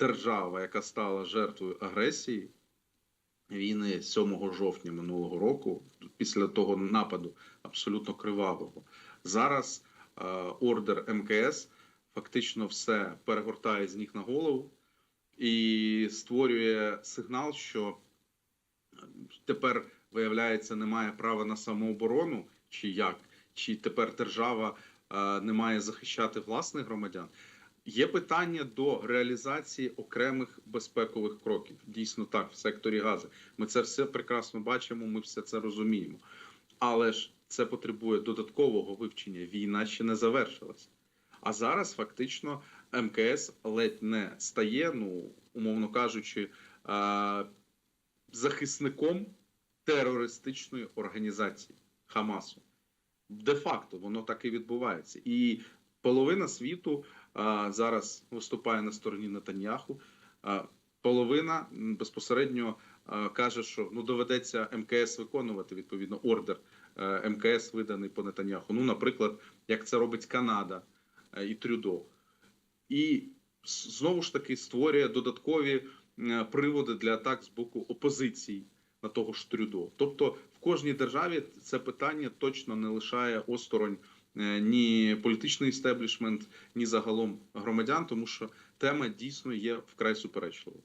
держава, яка стала жертвою агресії війни 7 жовтня минулого року, після того нападу абсолютно кривавого. Зараз е, ордер МКС фактично все перегортає з ніг на голову і створює сигнал, що тепер виявляється немає права на самооборону, чи як, чи тепер держава е, не має захищати власних громадян. Є питання до реалізації окремих безпекових кроків. Дійсно так, в секторі газу. Ми це все прекрасно бачимо, ми все це розуміємо. Але ж це потребує додаткового вивчення. Війна ще не завершилась. А зараз фактично МКС ледь не стає, ну умовно кажучи, захисником терористичної організації Хамасу. Де-факто воно так і відбувається. І половина світу а, зараз виступає на стороні Нетаньяху. А, половина безпосередньо а, каже, що ну доведеться МКС виконувати відповідно ордер е, МКС, виданий по Нетаньяху. Ну, наприклад, як це робить Канада е, і Трюдо. І знову ж таки створює додаткові е, приводи для атак з боку опозиції на того ж Трюдо. Тобто в кожній державі це питання точно не лишає осторонь ні політичний істеблішмент, ні загалом громадян, тому що тема дійсно є вкрай суперечливою.